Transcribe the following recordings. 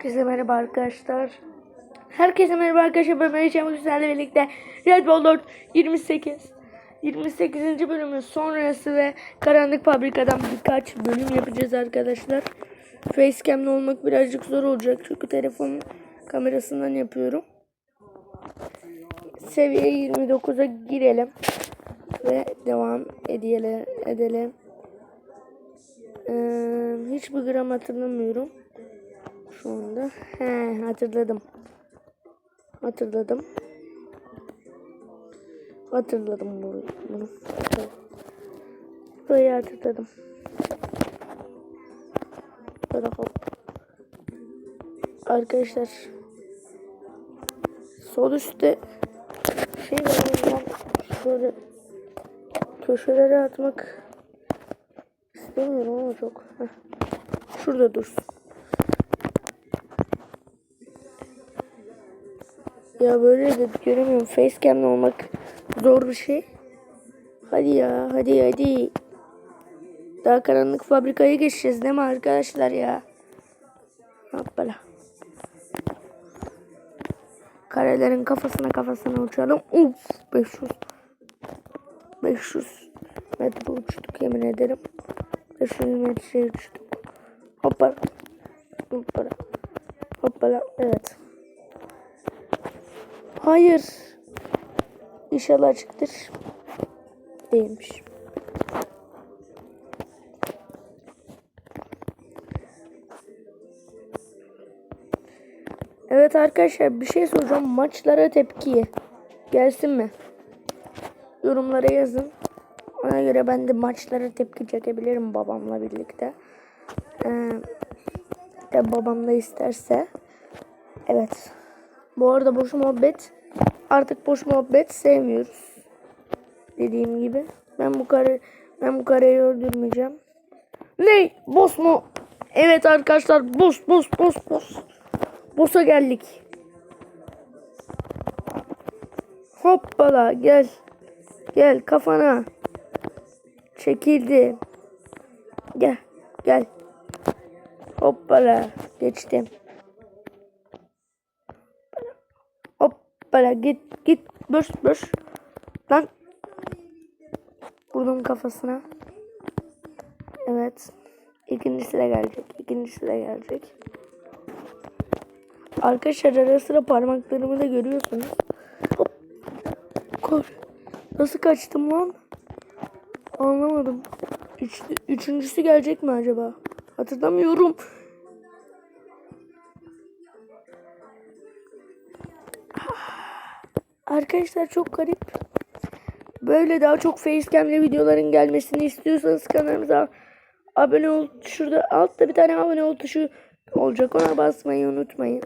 Herkese merhaba arkadaşlar. Herkese merhaba arkadaşlar. Ben Meriç Yamuk sizlerle birlikte Red Bull 4 28 28. bölümün sonrası ve Karanlık Fabrika'dan birkaç bölüm yapacağız arkadaşlar. Facecam'le olmak birazcık zor olacak çünkü telefonun kamerasından yapıyorum. Seviye 29'a girelim ve devam edelim. edelim. Ee, hiçbir gram hatırlamıyorum şu anda. He hatırladım. Hatırladım. Hatırladım bunu. bunu. Burayı hatırladım. Böyle hop. Arkadaşlar sol üstte şey var şöyle köşelere atmak istemiyorum ama çok. Heh. Şurada dursun. Ya böyle de göremiyorum. Facecam'le olmak zor bir şey. Hadi ya hadi hadi. Daha karanlık fabrikaya geçeceğiz değil mi arkadaşlar ya? Hoppala. Karelerin kafasına kafasına uçalım. Uf 500. 500 metre uçtuk yemin ederim. 500 metre uçtuk. Hoppala. Hoppala. Hoppala. Evet. Hayır. İnşallah açıktır. Değilmiş. Evet arkadaşlar bir şey soracağım. Maçlara tepki gelsin mi? Yorumlara yazın. Ona göre ben de maçlara tepki çekebilirim babamla birlikte. Ee, de babam da isterse. Evet. Bu arada boş muhabbet artık boş muhabbet sevmiyoruz. Dediğim gibi. Ben bu kare ben bu kareyi öldürmeyeceğim. Ne? Boss mu? Evet arkadaşlar boss boss boss boss. Boss'a geldik. Hoppala gel. Gel kafana. Çekildi. Gel gel. Hoppala geçtim. Hoppala git git boş boş. Lan. Vurdum kafasına. Evet. İkincisi de gelecek. İkincisi de gelecek. Arkadaşlar ara sıra parmaklarımı da görüyorsunuz. Hop. Kor. Nasıl kaçtım lan? Anlamadım. Üç, üçüncüsü gelecek mi acaba? Hatırlamıyorum. Arkadaşlar çok garip. Böyle daha çok facecam'le videoların gelmesini istiyorsanız kanalımıza abone ol. Şurada altta bir tane abone ol tuşu olacak. Ona basmayı unutmayın.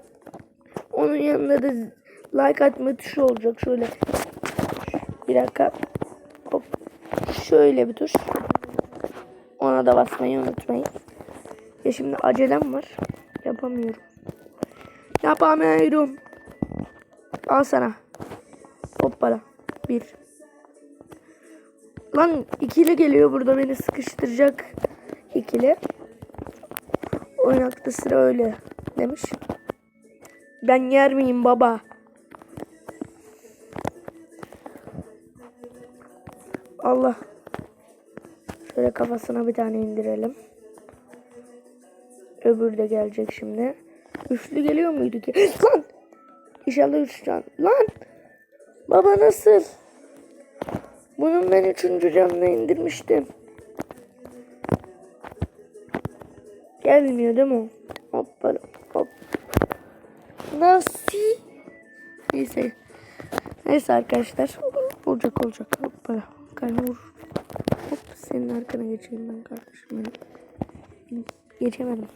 Onun yanında da like atma tuşu olacak. Şöyle. Bir dakika. Hop. Şöyle bir tuş. Ona da basmayı unutmayın. Ya şimdi acelem var. Yapamıyorum. Yapamıyorum. Al sana. Hoppala. Bir. Lan ikili geliyor burada beni sıkıştıracak. ikili. Oyun aklı sıra öyle demiş. Ben yer miyim baba? Allah. Şöyle kafasına bir tane indirelim. Öbür de gelecek şimdi. Üçlü geliyor muydu ki? Lan! İnşallah üç can. Lan! Baba nasıl? Bunun ben üçüncü canına indirmiştim. Gelmiyor değil mi o? Hoppa hop. Nasıl? Neyse. Neyse arkadaşlar. Olacak olacak. Hoppa. Kayma vur. Hop senin arkana geçeyim ben kardeşim. Geçemedim.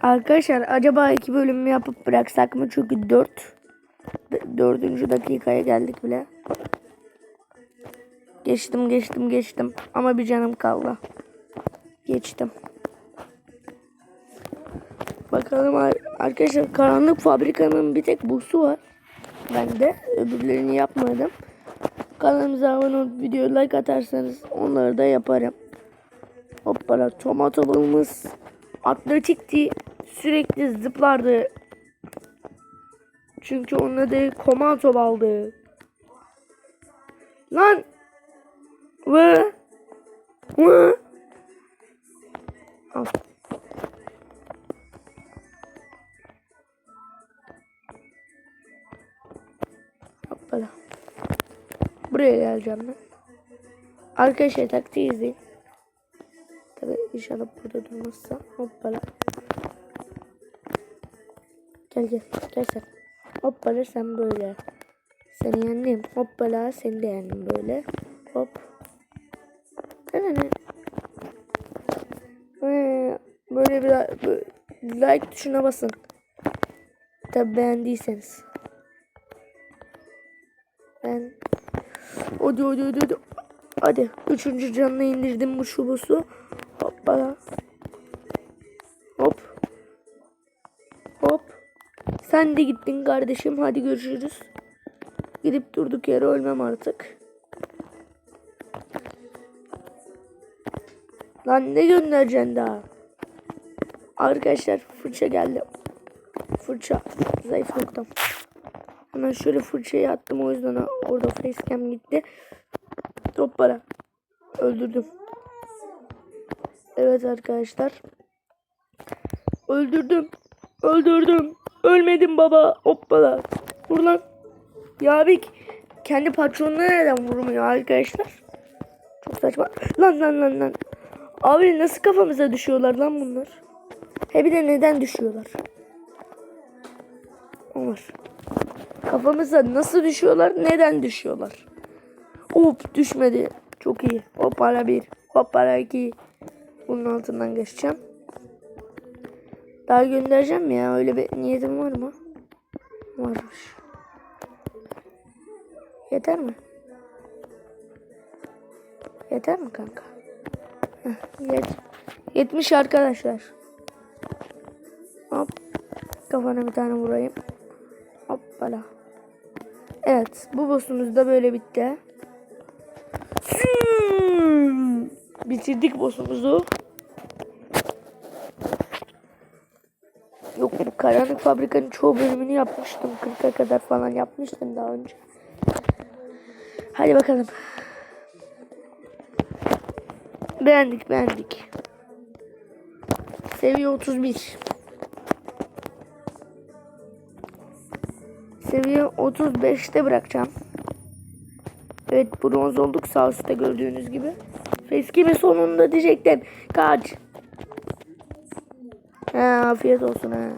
Arkadaşlar acaba iki bölüm yapıp bıraksak mı? Çünkü dört dördüncü dakikaya geldik bile. Geçtim geçtim geçtim. Ama bir canım kaldı. Geçtim. Bakalım arkadaşlar karanlık fabrikanın bir tek busu var. Ben de öbürlerini yapmadım. Kanalımıza abone olup video like atarsanız onları da yaparım. Hoppala tomato balımız atletikti. sürekli zıplardı. Çünkü onun adı Komanto baldı. Lan! Ve! Ve! Al. Hoppala. Buraya geleceğim ben. Arkadaşlar taktiği izleyin. Tabi inşallah burada durmazsa. Hoppala. Gel gel. Gel sen. Hoppala sen böyle. Seni yendim. Hoppala seni de yendim böyle. Hop. Ne. Ee, Böyle bir like tuşuna basın. Tabi beğendiyseniz. Ben hadi hadi hadi hadi. Hadi. Üçüncü canına indirdim bu şubusu. Hoppala. Sen de gittin kardeşim. Hadi görüşürüz. Gidip durduk yere ölmem artık. Lan ne göndereceksin daha? Arkadaşlar fırça geldi. Fırça. Zayıf noktam. Hemen şöyle fırçayı attım o yüzden orada facecam gitti. Hoppala. Öldürdüm. Evet arkadaşlar. Öldürdüm. Öldürdüm. Ölmedim baba. Hoppala. Vur lan. Yabik. Kendi patronuna neden vurmuyor arkadaşlar? Çok saçma. Lan lan lan lan. Abi nasıl kafamıza düşüyorlar lan bunlar? He bir de neden düşüyorlar? Onlar. Kafamıza nasıl düşüyorlar? Neden düşüyorlar? Hop düşmedi. Çok iyi. Hoppala bir. Hoppala iki. Bunun altından geçeceğim. Daha göndereceğim ya? Öyle bir niyetim var mı? Varmış. Yeter mi? Yeter mi kanka? Heh, yet 70 arkadaşlar. Hop. Kafana bir tane vurayım. Hoppala. Evet. Bu boss'umuz da böyle bitti. Hmm. Bitirdik boss'umuzu. Yok bu karanlık fabrikanın çoğu bölümünü yapmıştım. 40'a kadar falan yapmıştım daha önce. Hadi bakalım. Beğendik beğendik. Seviye 31. Seviye 35'te bırakacağım. Evet bronz olduk sağ üstte gördüğünüz gibi. Facecam'in sonunda diyecektim. Kaç. Ha, afiyet olsun ha.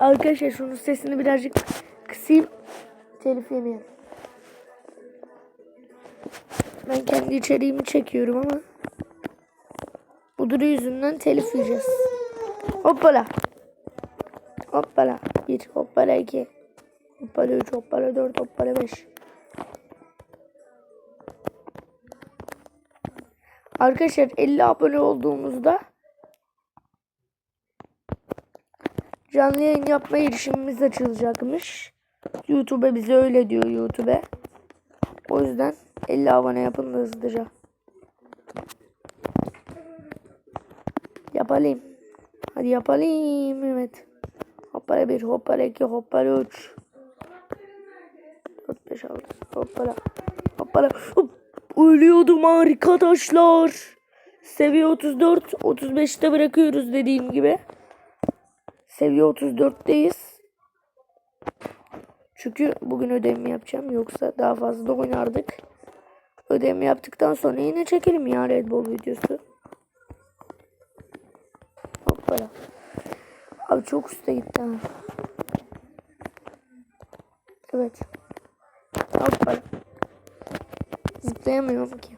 Arkadaşlar şunun sesini birazcık kısayım. Telif yemeyelim. Ben kendi içeriğimi çekiyorum ama bu duru yüzünden telif yiyeceğiz. Hoppala. Hoppala. 1, hoppala 2, hoppala 3, hoppala 4, hoppala 5. Arkadaşlar 50 abone olduğumuzda canlı yayın yapma erişimimiz açılacakmış. YouTube'a bize öyle diyor YouTube'e. O yüzden 50 abone yapın da hızlıca. Yapalım. Hadi yapalım. Evet. Hoppala 1, hoppala 2, hoppala 3. 4, 5, 6. Hoppala. Hoppala. Hop. Ölüyordum arkadaşlar. Seviye 34. 35'te bırakıyoruz dediğim gibi. Seviye 34'teyiz. Çünkü bugün ödevimi yapacağım. Yoksa daha fazla da oynardık. Ödevimi yaptıktan sonra yine çekelim ya Red Bull videosu. Hoppala. Abi çok üstte gitti ha. Evet. Hoppala. Zıplayamıyorum ki.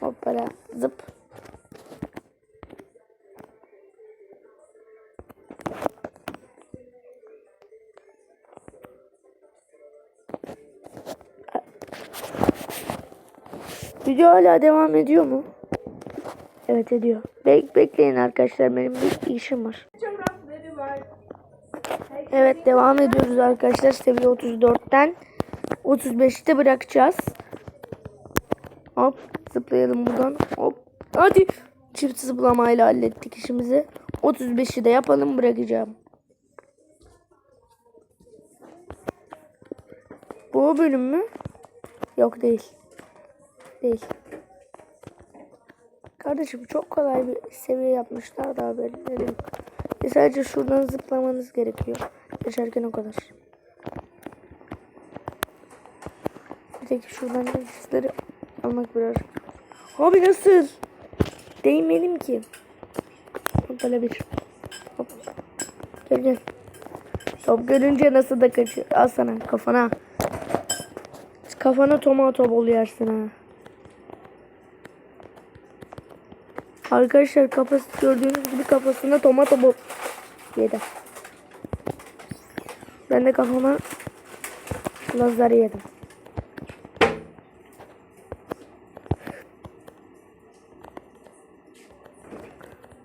Hoppala. Zıp. Video hala devam ediyor mu? Evet ediyor. Bek bekleyin arkadaşlar benim bir işim var. Evet devam ediyoruz arkadaşlar. Seviye 34'ten 35'te bırakacağız. Hop zıplayalım buradan. Hop. Hadi. çift zıplamayla hallettik işimizi. 35'i de yapalım bırakacağım. Bu bölüm mü? Yok değil. Değil. Kardeşim çok kolay bir seviye yapmışlar da haberleri yok. Ve sadece şuradan zıplamanız gerekiyor. Geçerken o kadar. Bir şuradan yıldızları almak biraz. Abi nasıl? Değmedim ki. Böyle bir. Hop. Gel gel. Top görünce nasıl da kaçıyor. Al sana kafana. Kafana tomato bol yersin ha. Arkadaşlar kafası gördüğünüz gibi kafasına tomato bol yedi. Ben de kafama lazer yedim.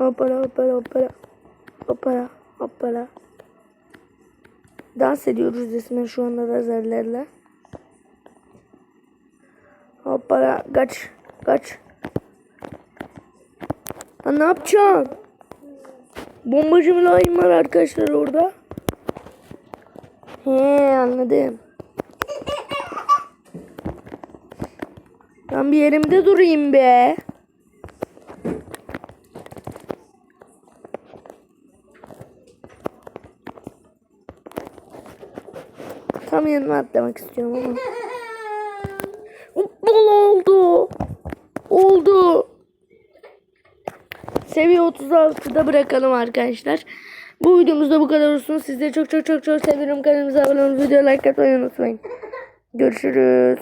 Hoppala hoppala hoppala. Hoppala hoppala. Dans ediyoruz resmen şu anda lazerlerle. Hoppala kaç kaç. Ha, ne yapacaksın? Bombacı mülayim var arkadaşlar orada. He anladım. Ben bir yerimde durayım be. Tam yanına atlamak istiyorum ama. Bol oldu. Oldu. Seviye 36'da bırakalım arkadaşlar. Bu videomuzda bu kadar olsun. Sizleri çok çok çok çok seviyorum. Kanalımıza abone olmayı, video like atmayı unutmayın. Görüşürüz.